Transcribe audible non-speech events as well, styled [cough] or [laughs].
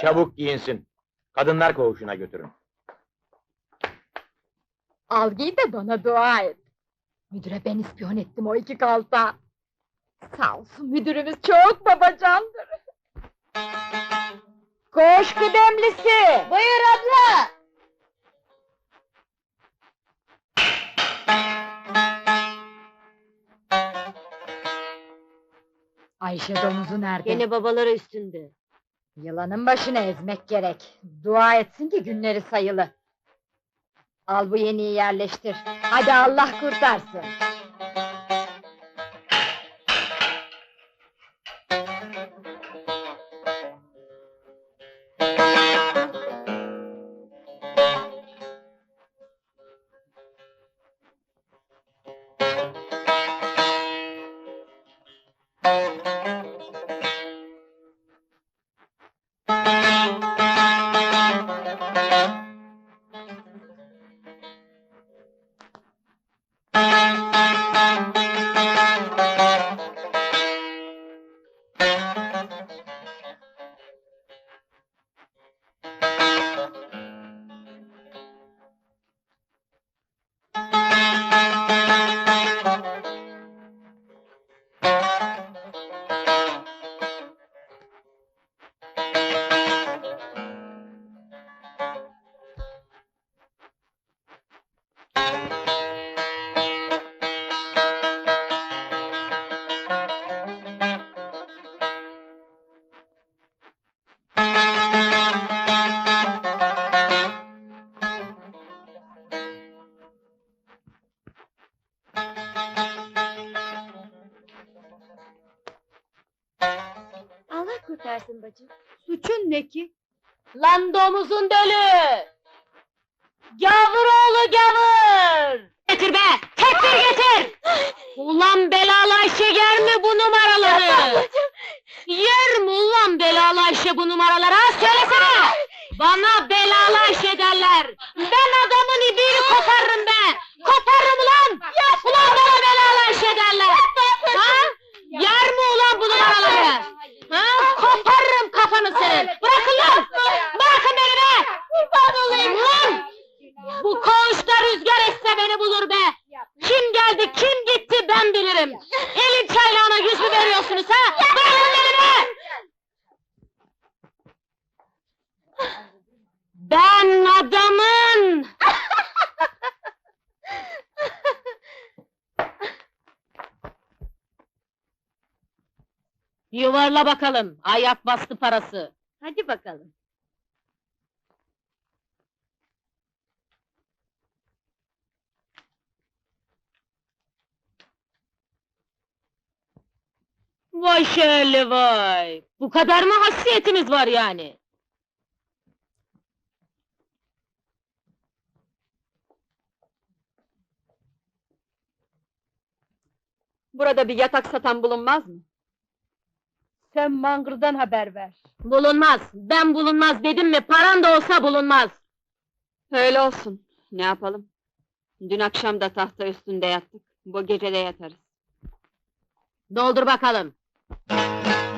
Çabuk giyinsin. Kadınlar koğuşuna götürün. Al giy de bana dua et. Müdüre ben ispiyon ettim o iki kalta. Sağ olsun müdürümüz çok babacandır. Koş kıdemlisi! Buyur abla! Ayşe domuzu nerede? Gene babaları üstünde. Yılanın başını ezmek gerek. Dua etsin ki günleri sayılı. Al bu yeniyi yerleştir. Hadi Allah kurtarsın. Allah kurtarsın bacım. Suçun ne ki? Lan domuzun dölü! Gavur oğlu gavur! Getir be! Tekbir getir! Ulan belalı Ayşe yer mi bu numaraları? [laughs] Yer mi ulan belalı Ayşe bu numaraları? Ha söylesene! Bana belalı Ayşe derler! Ben adamın ibiğini koparırım be! Koparırım ulan! Ulan bana belalı Ayşe derler! Ha? Yer mi ulan bu numaraları? Ha? Koparırım kafanı senin! Bırakın lan! Bırakın beni be! Kurban olayım lan! Bu koğuşta rüzgar esse beni bulur be! Kim geldi, kim gitti ben bilirim! Elin mü veriyorsunuz ha? Bırakın be! Ben adamın! [laughs] Yuvarla bakalım, ayak bastı parası. Hadi bakalım. Vay şöyle vay! Bu kadar mı hassiyetimiz var yani? Burada bir yatak satan bulunmaz mı? Sen mangırdan haber ver. Bulunmaz, ben bulunmaz dedim mi paran da olsa bulunmaz. Öyle olsun. Ne yapalım? Dün akşam da tahta üstünde yattık. Bu gece de yatarız. Doldur bakalım. Thank you.